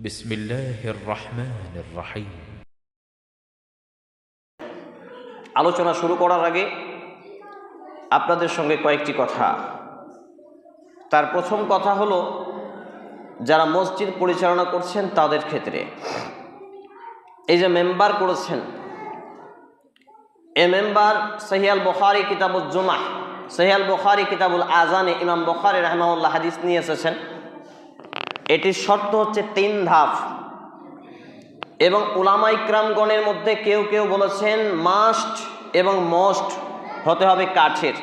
بسم الله الرحمن الرحيم আলোচনা শুরু করার আগে আপনাদের সঙ্গে কয়েকটি কথা তার প্রথম কথা হলো যারা মসজিদ পরিচালনা করছেন তাদের ক্ষেত্রে এই যে মেম্বার করেছেন এ মেম্বার সহিয়াল বখারি কিতাবুল জুমা সহিয়াল বখারি কিতাবুল আজানে ইমাম বখারি রহমাউল্লাহ হাদিস নিয়ে এসেছেন এটির শর্ত হচ্ছে তিন ধাপ। এবং উলামা ইকরামগণের মধ্যে কেউ কেউ বলেছেন মাস্ট এবং মোস্ট হতে হবে কাঠের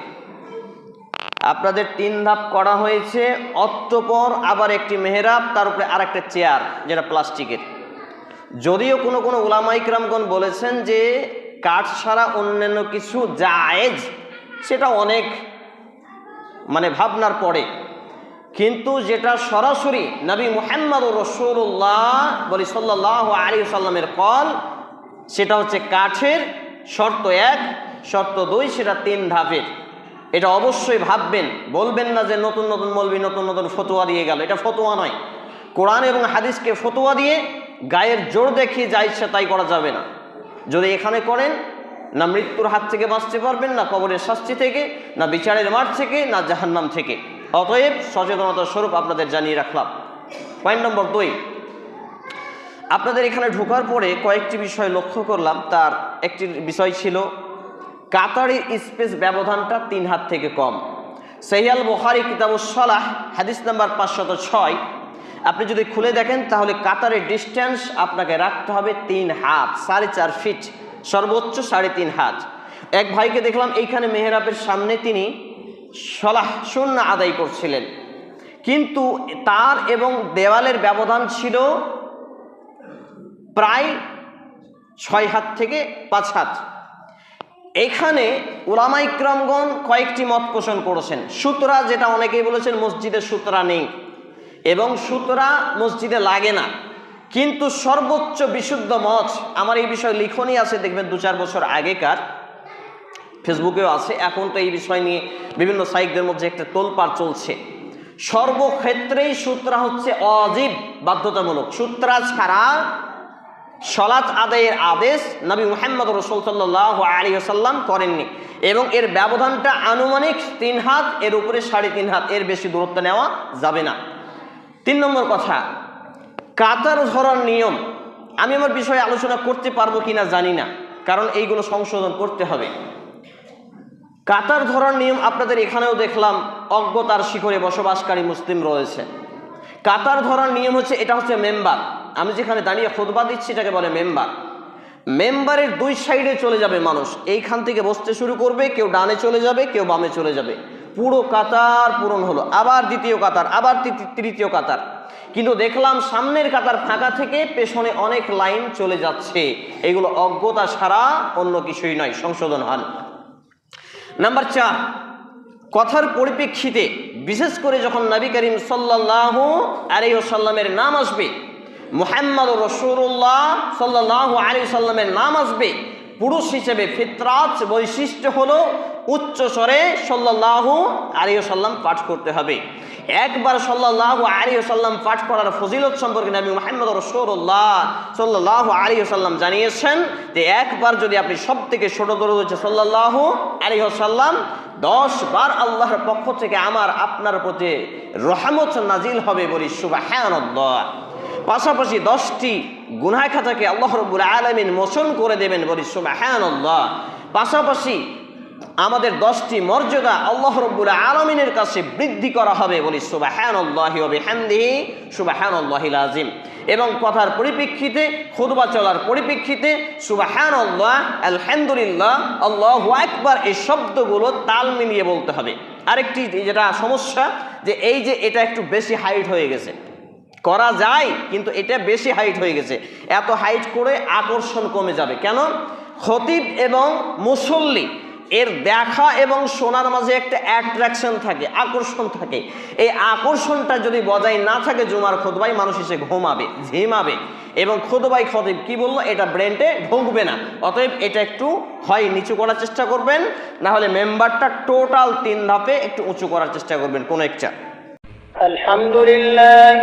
আপনাদের তিন ধাপ করা হয়েছে, অতঃপর আবার একটি মেহরাব, তার উপরে আর একটা চেয়ার, যেটা প্লাস্টিকের। যদিও কোনো কোনো উলামা ইকরামগণ বলেছেন যে কাঠ ছাড়া অন্যান্য কিছু জায়েজ, সেটা অনেক মানে ভাবনার পরে। কিন্তু যেটা সরাসরি নবী মুহাম্মদ রসুল্লাহ বলি সাল্লাহ আলী সাল্লামের কল, সেটা হচ্ছে কাঠের শর্ত এক, শর্ত দুই, সেটা তিন ধাপের। এটা অবশ্যই ভাববেন, বলবেন না যে নতুন নতুন মলবি নতুন নতুন ফতোয়া দিয়ে গেল। এটা ফতোয়া নয়। কোরআন এবং হাদিসকে ফতোয়া দিয়ে গায়ের জোর দেখিয়ে যা ইচ্ছা তাই করা যাবে না। যদি এখানে করেন, না মৃত্যুর হাত থেকে বাঁচতে পারবেন, না কবরের শাস্তি থেকে, না বিচারের মাঠ থেকে, না জাহান্নাম থেকে। অতএব সচেতনতা স্বরূপ আপনাদের জানিয়ে রাখলাম। পয়েন্ট নম্বর দুই, আপনাদের এখানে ঢোকার পরে কয়েকটি বিষয় লক্ষ্য করলাম। তার একটি বিষয় ছিল কাতারের স্পেস ব্যবধানটা তিন হাত থেকে কম। সহিয়াল বোখারি কিতাবুসলাহ হাদিস নাম্বার পাঁচশত ছয়। আপনি যদি খুলে দেখেন, তাহলে কাতারের ডিস্টেন্স আপনাকে রাখতে হবে তিন হাত, সাড়ে চার ফিট সর্বোচ্চ সাড়ে তিন হাত। এক ভাইকে দেখলাম, এইখানে মেহরাবের সামনে তিনি সলাহ শূন্য আদায় করছিলেন। কিন্তু তার এবং দেওয়ালের ব্যবধান ছিল প্রায় ছয় হাত থেকে পাঁচ হাত। এখানে ওলামা ইকরামগণ কয়েকটি মত পোষণ করেছেন। সুতরা যেটা অনেকেই বলেছেন মসজিদে সুতরা নেই এবং সুতরা মসজিদে লাগে না। কিন্তু সর্বোচ্চ বিশুদ্ধ মত, আমার এই বিষয়ে লিখনই আছে, দেখবেন দু চার বছর আগেকার। ফেসবুকেও আছে। এখন তো এই বিষয় নিয়ে বিভিন্ন সাইকদের মধ্যে একটা তোলপাড় চলছে। সর্বক্ষেত্রেই সূত্রা হচ্ছে অজীব, বাধ্যতামূলক। সূত্রা ছাড়া সলাৎ আদায়ের আদেশ নবী মোহাম্মদ রসুল সাল্লাহ আলী সাল্লাম করেননি। এবং এর ব্যবধানটা আনুমানিক তিন হাত, এর উপরে সাড়ে তিন হাত। এর বেশি দূরত্ব নেওয়া যাবে না। তিন নম্বর কথা, কাতার ধরার নিয়ম। আমি আমার বিষয়ে আলোচনা করতে পারব কিনা জানি না। কারণ এইগুলো সংশোধন করতে হবে। কাতার ধরার নিয়ম আপনাদের এখানেও দেখলাম অজ্ঞতার শিখরে বসবাসকারী মুসলিম রয়েছে। কাতার ধরার নিয়ম হচ্ছে, এটা হচ্ছে মেম্বার। আমি যেখানে দাঁড়িয়ে খোদবা দিচ্ছি, এটাকে বলে মেম্বার। মেম্বারের দুই সাইডে চলে যাবে মানুষ। এইখান থেকে বসতে শুরু করবে, কেউ ডানে চলে যাবে, কেউ বামে চলে যাবে। পুরো কাতার পূরণ হলো। আবার দ্বিতীয় কাতার, আবার তৃতীয়- কাতার। কিন্তু দেখলাম সামনের কাতার ফাঁকা থেকে পেছনে অনেক লাইন চলে যাচ্ছে। এগুলো অজ্ঞতা ছাড়া অন্য কিছুই নয়, সংশোধন হন নাম্বার চার, কথার পরিপ্রেক্ষিতে, বিশেষ করে যখন নবী করিম সাল্লাহ আলিয়াল্লামের নাম আসবে মোহাম্মদ রসুল্লাহ সাল্লাহ আলী সাল্লামের নাম আসবে, পুরুষ হিসেবে ফিতরাজ বৈশিষ্ট্য হলো উচ্চ স্বরে সাল্লাহ আলিয়াল্লাম পাঠ করতে হবে। একবার সাল্লাহ আলী সাল্লাম পাঠ করার ফজিলত সম্পর্কে নবী মোহাম্মদ রসুল্লাহ সাল্লাহ আলী সাল্লাম জানিয়েছেন যে একবার যদি আপনি সব থেকে ছোট দরদ হচ্ছে সাল্লাহ আলী সাল্লাম দশ বার আল্লাহর পক্ষ থেকে আমার আপনার প্রতি রহমত নাজিল হবে বলি সুবাহ পাশাপাশি দশটি গুনাহ খাতাকে আল্লাহ রব্বুল আলমিন মোচন করে দেবেন বলি সুবাহ পাশাপাশি আমাদের দশটি মর্যাদা আল্লাহ রব্বুল আলমিনের কাছে বৃদ্ধি করা হবে। বলি সুবাহানল্লাহি হ্যান্দিহি সুবাহানল্লাহিল আজিম এবং কথার পরিপ্রেক্ষিতে খুদবা চলার পরিপ্রেক্ষিতে, সুবাহানল্লাহ, আলহামদুলিল্লাহ, আল্লাহ একবার এই শব্দগুলো তাল মিলিয়ে বলতে হবে। আরেকটি যেটা সমস্যা, যে এই যে এটা একটু বেশি হাইট হয়ে গেছে। করা যায়, কিন্তু এটা বেশি হাইট হয়ে গেছে। এত হাইট করে আকর্ষণ কমে যাবে। কেন? খতিব এবং মুসল্লি এর দেখা এবং শোনার মাঝে একটা অ্যাট্রাকশন থাকে, আকর্ষণ থাকে। এই আকর্ষণটা যদি বজায় না থাকে জুমার খোদবাই মানুষ এসে ঘুমাবে, ঝিমাবে এবং খোদবাই খতিব কি বলল? এটা ব্রেনটে ঢুকবে না। অতএব এটা একটু হয় নিচু করার চেষ্টা করবেন, না হলে মেম্বারটা টোটাল তিন ধাপে একটু উঁচু করার চেষ্টা করবেন, কোনো একটা। আলহামদুলিল্লাহ